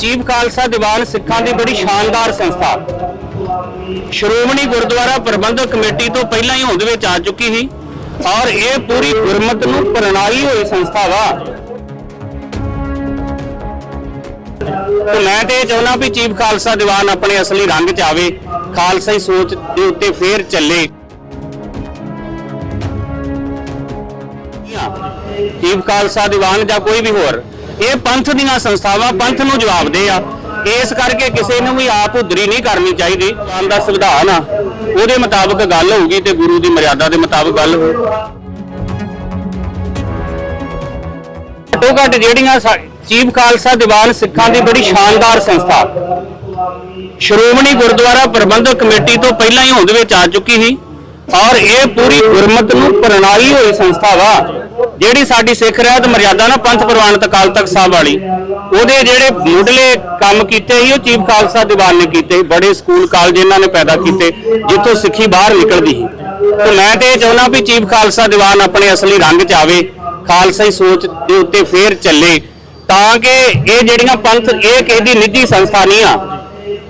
Chief Khalsa Diwan ਸਿੱਖਾਂ ਦੀ ਬੜੀ ਸ਼ਾਨਦਾਰ ਸੰਸਥਾ। ਸ਼੍ਰੋਮਣੀ ਗੁਰਦੁਆਰਾ ਪ੍ਰਬੰਧਕ ਕਮੇਟੀ ਤੋਂ ਪਹਿਲਾਂ ਹੀ ਹੋਂਦ ਵਿੱਚ ਆ ਚੁੱਕੀ ਸੀ ਔਰ ਇਹ ਪੂਰੀ ਗੁਰਮਤ ਨੂੰ ਪ੍ਰਣਾਲੀ ਹੋਈ ਸੰਸਥਾ ਵਾ। ਤੇ ਮੈਂ ਤੇ ਇਹ ਚਾਹੁੰਦਾ ਵੀ ਚੀਫ ਖਾਲਸਾ ਦੀਵਾਨ ਆਪਣੇ ਅਸਲੀ ਰੰਗ 'ਚ ਆਵੇ ਖਾਲਸਾਈ ਸੋਚ ਦੇ ਉੱਤੇ ਫੇਰ ਚੱਲੇ। ਚੀਫ ਖਾਲਸਾ ਦੀਵਾਨ ਜਾਂ ਕੋਈ ਵੀ ਹੋਰ ਇਹ ਪੰਥ ਦੀਆਂ ਸੰਸਥਾਵਾਂ ਪੰਥ ਨੂੰ ਜਵਾਬਦੇ ਆ। ਇਸ ਕਰਕੇ ਕਿਸੇ ਨੂੰ ਵੀ ਆਪ ਉਧਰੀ ਨਹੀਂ ਕਰਨੀ ਚਾਹੀਦੀ। ਆਨ ਦਾ ਸੰਵਿਧਾਨ ਆ। ਉਹਦੇ ਮੁਤਾਬਕ ਗੱਲ ਹੋਊਗੀ ਤੇ ਗੁਰੂ ਦੀ ਮਰਿਆਦਾ ਦੇ ਮੁਤਾਬਕ ਗੱਲ ਹੋਊ। ਘੱਟੋ ਘੱਟ ਜਿਹੜੀਆਂ ਚੀਫ ਖਾਲਸਾ ਦੀਵਾਨ ਸਿੱਖਾਂ ਦੀ ਬੜੀ ਸ਼ਾਨਦਾਰ ਸੰਸਥਾ। ਸ਼੍ਰੋਮਣੀ ਗੁਰਦੁਆਰਾ ਪ੍ਰਬੰਧਕ ਕਮੇਟੀ ਤੋਂ ਪਹਿਲਾਂ ਹੀ ਹੋਂਦ ਵਿੱਚ ਆ ਚੁੱਕੀ ਸੀ। ਔਰ ਇਹ ਪੂਰੀ ਗੁਰਮਤ ਨੂੰ ਪ੍ਰਣਾਈ ਹੋਈ ਸੰਸਥਾ ਵਾ, ਜਿਹੜੀ ਸਾਡੀ ਸਿੱਖ ਰਹਿਤ ਮਰਿਆਦਾ ਨਾ ਪੰਥ ਪ੍ਰਵਾਨਿਤ ਅਕਾਲ ਤਖਤ ਸਾਹਿਬ ਵਾਲੀ ਉਹਦੇ ਜਿਹੜੇ ਮੁੱਢਲੇ ਕੰਮ ਕੀਤੇ ਸੀ, ਉਹ ਚੀਫ ਖਾਲਸਾ ਦੀਵਾਨ ਨੇ ਕੀਤੇ ਸੀ। ਬੜੇ ਸਕੂਲ ਕਾਲਜ ਇਹਨਾਂ ਨੇ ਪੈਦਾ ਕੀਤੇ, ਜਿੱਥੋਂ ਸਿੱਖੀ ਬਾਹਰ ਨਿਕਲਦੀ ਸੀ ਤੇ ਮੈਂ ਤੇ ਇਹ ਚਾਹੁੰਦਾ ਵੀ ਚੀਫ ਖਾਲਸਾ ਦੀਵਾਨ ਆਪਣੇ ਅਸਲੀ ਰੰਗ 'ਚ ਆਵੇ ਖਾਲਸਾਈ ਸੋਚ ਦੇ ਉੱਤੇ ਫੇਰ ਚੱਲੇ, ਤਾਂ ਕਿ ਇਹ ਜਿਹੜੀਆਂ ਪੰਥ, ਇਹ ਕਿਸੇ ਦੀ ਨਿੱਜੀ ਸੰਸਥਾ ਨਹੀਂ ਆ,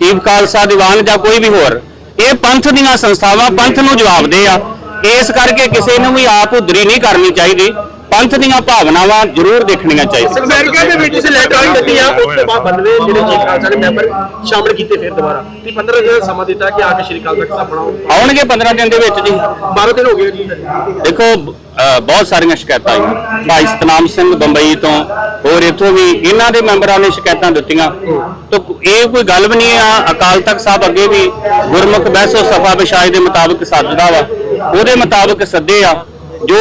ਚੀਫ ਖਾਲਸਾ ਦੀਵਾਨ ਜਾਂ ਕੋਈ ਵੀ ਹੋਰ ਇਹ ਪੰਥ ਦੀਆਂ ਸੰਸਥਾਵਾਂ ਪੰਥ ਨੂੰ ਜਵਾਬਦੇ ਆ। ਇਸ ਕਰਕੇ ਕਿਸੇ ਨੂੰ ਵੀ ਆਪ ਉਧਰੀ ਨਹੀਂ ਕਰਨੀ ਚਾਹੀਦੀ। ਪੰਥ ਦੀਆਂ ਭਾਵਨਾਵਾਂ ਜ਼ਰੂਰ ਦੇਖਣੀਆਂ ਚਾਹੀਦੀਆਂ। ਅਮਰੀਕਾ ਦੇ ਵਿੱਚ ਇਲੈਕਟ੍ਰੋਨਿਕ ਗੱਡੀ ਆ ਉਸ ਤੋਂ ਬਾਅਦ 92 ਜਿਹੜੇ ਖਾਲਸਾ ਦੇ ਮੈਂਬਰ ਸ਼ਾਮਲ ਕੀਤੇ ਫਿਰ ਦੁਬਾਰਾ। ਤੇ 15 ਦਿਨ ਦਾ ਸਮਾਂ ਦਿੱਤਾ ਕਿ ਆ ਕੇ ਸ਼੍ਰੀ ਅਕਾਲ ਤਖਤ ਸਾਹਿਬ ਬਣਾਓ। ਆਉਣਗੇ 15 ਦਿਨ ਦੇ ਵਿੱਚ ਜੀ। 12 ਦਿਨ ਹੋ ਗਏ ਜੀ। ਦੇਖੋ ਬਹੁਤ ਸਾਰੀਆਂ ਸ਼ਿਕਾਇਤਾਂ ਆਈਆਂ। ਭਾਈ ਸਤਨਾਮ ਸਿੰਘ ਬੰਬਈ ਤੋਂ ਹੋਰ ਇੱਥੋਂ ਵੀ ਇਹਨਾਂ ਦੇ ਮੈਂਬਰਾਂ ਨੇ ਸ਼ਿਕਾਇਤਾਂ ਦਿੱਤੀਆਂ। ਤਾਂ ਇਹ ਕੋਈ ਗੱਲ ਵੀ ਨਹੀਂ ਆ ਅਕਾਲ ਤਖਤ ਸਾਹਿਬ ਅੱਗੇ ਵੀ ਗੁਰਮੁਖ ਬਹਿਸੋ ਸਫਾ ਵਿਸ਼ਾਏ ਦੇ ਮੁਤਾਬਕ ਸੱਦਦਾ ਵਾ। ਉਹਦੇ ਮੁਤਾਬਕ ਸੱਦੇ ਆ। ਜੋ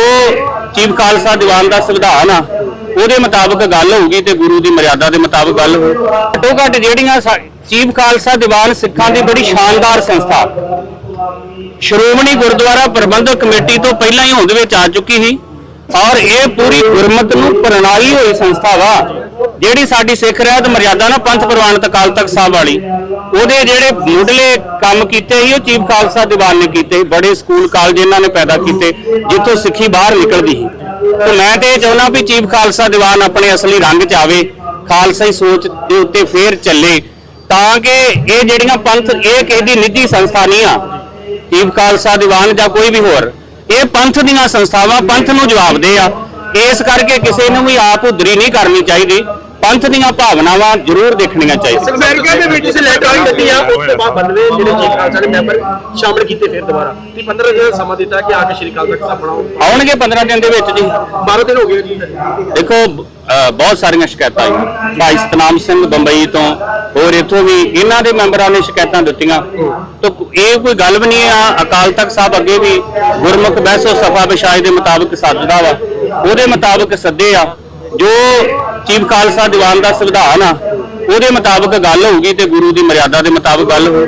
ਚੀਫ ਖਾਲਸਾ ਦੀਵਾਨ ਦਾ ਸੰਵਿਧਾਨ ਆ, ਉਹਦੇ ਮੁਤਾਬਕ ਗੱਲ ਹੋਊਗੀ ਤੇ ਗੁਰੂ ਦੀ ਮਰਿਆਦਾ ਦੇ ਮੁਤਾਬਕ ਗੱਲ ਹੋਊ। ਘੱਟੋ ਘੱਟ ਜਿਹੜੀਆਂ ਚੀਫ ਖਾਲਸਾ ਦੀਵਾਨ ਸਿੱਖਾਂ ਦੀ ਬੜੀ ਸ਼ਾਨਦਾਰ ਸੰਸਥਾ। ਸ਼੍ਰੋਮਣੀ ਗੁਰਦੁਆਰਾ ਪ੍ਰਬੰਧਕ ਕਮੇਟੀ ਤੋਂ ਪਹਿਲਾਂ ਹੀ ਹੋਂਦ ਵਿੱਚ ਆ ਚੁੱਕੀ ਸੀ। ਔਰ ਇਹ ਪੂਰੀ ਗੁਰਮਤ ਨੂੰ ਪ੍ਰਣਾਈ ਹੋਈ ਸੰਸਥਾ ਵਾ, ਜਿਹੜੀ ਸਾਡੀ ਸਿੱਖ ਰਹਿਤ ਮਰਿਆਦਾ ਨਾ ਪੰਥ ਪ੍ਰਵਾਨਿਤ ਅਕਾਲ ਤਖਤ ਸਾਹਿਬ ਵਾਲੀ, ਉਹਦੇ ਜਿਹੜੇ ਮੁੱਢਲੇ ਕੰਮ ਕੀਤੇ ਸੀ, ਉਹ ਚੀਫ ਖਾਲਸਾ ਦੀਵਾਨ ਨੇ ਕੀਤੇ ਬੜੇ ਸਕੂਲ ਕਾਲਜ ਇਹਨਾਂ ਨੇ ਪੈਦਾ ਕੀਤੇ, ਜਿੱਥੋਂ ਸਿੱਖੀ ਬਾਹਰ ਨਿਕਲਦੀ ਸੀ। ਤੇ ਮੈਂ ਤੇ ਇਹ ਚਾਹੁੰਦਾ ਵੀ ਚੀਫ ਖਾਲਸਾ ਦੀਵਾਨ ਆਪਣੇ ਅਸਲੀ ਰੰਗ 'ਚ ਆਵੇ ਖਾਲਸਾਈ ਸੋਚ ਦੇ ਉੱਤੇ ਫੇਰ ਚੱਲੇ, ਤਾਂ ਕਿ ਇਹ ਜਿਹੜੀਆਂ ਪੰਥ, ਇਹ ਕਿਸੇ ਦੀ ਨਿੱਜੀ ਸੰਸਥਾ ਨਹੀਂ ਆ, ਚੀਫ ਖਾਲਸਾ ਦੀਵਾਨ ਜਾਂ ਕੋਈ ਵੀ ਹੋਰ। ਇਹ ਪੰਥ ਦੀਆਂ ਸੰਸਥਾਵਾਂ ਪੰਥ ਨੂੰ ਜਵਾਬਦੇ ਆ। ਇਸ ਕਰਕੇ ਕਿਸੇ ਨੂੰ ਵੀ ਆਪ ਉਦਰੀ ਨਹੀਂ ਕਰਨੀ ਚਾਹੀਦੀ। ਪੰਥ ਦੀਆਂ ਭਾਵਨਾਵਾਂ ਜ਼ਰੂਰ ਦੇਖਣੀਆਂ ਚਾਹੀਦੀਆਂ। ਅਮਰੀਕਾ ਦੇ ਵਿੱਚ ਇਲੈਕਟ੍ਰੋਨਿਕ ਗੱਡੀ ਆ ਉਸ ਤੋਂ ਬਾਅਦ 92 ਜਿਹੜੇ ਚੀਫ ਖਾਲਸਾ ਦੇ ਮੈਂਬਰ ਸ਼ਾਮਲ ਕੀਤੇ ਫਿਰ ਦੁਬਾਰਾ। ਤੇ 15 ਦਿਨ ਦਾ ਸਮਾਂ ਦਿੱਤਾ ਕਿ ਆ ਕੇ ਸ਼੍ਰੀ ਅਕਾਲ ਤਖਤ ਸਾਹਿਬ ਬਣਾਓ। ਆਉਣਗੇ 15 ਦਿਨ ਦੇ ਵਿੱਚ ਜੀ। 12 ਦਿਨ ਹੋ ਗਏ ਜੀ। ਦੇਖੋ ਬਹੁਤ ਸਾਰੀਆਂ ਸ਼ਿਕਾਇਤਾਂ ਆਈਆਂ। ਭਾਈ ਸਤਨਾਮ ਸਿੰਘ ਬੰਬਈ ਤੋਂ ਹੋਰ ਇੱਥੋਂ ਵੀ ਇਹਨਾਂ ਦੇ ਮੈਂਬਰਾਂ ਨੇ ਸ਼ਿਕਾਇਤਾਂ ਦਿੱਤੀਆਂ। ਤਾਂ ਇਹ ਕੋਈ ਗੱਲ ਵੀ ਨਹੀਂ ਆ ਅਕਾਲ ਤਖਤ ਸਾਹਿਬ ਅੱਗੇ ਵੀ ਗੁਰਮੁਖ ਬਹਿਸੋ ਸਫਾ ਵਿਸ਼ਾਏ ਦੇ ਮੁਤਾਬਕ ਸੱਦਦਾ ਵਾ। ਉਹਦੇ ਮੁਤਾਬਕ ਸੱਦੇ ਆ। ਜੋ ਚੀਫ ਖਾਲਸਾ ਦੀਵਾਨ ਦਾ ਸੰਵਿਧਾਨ ਆ, ਉਹਦੇ ਮੁਤਾਬਕ ਗੱਲ ਹੋਊਗੀ ਤੇ ਗੁਰੂ ਦੀ ਮਰਿਆਦਾ ਦੇ ਮੁਤਾਬਕ ਗੱਲ ਹੋਊ।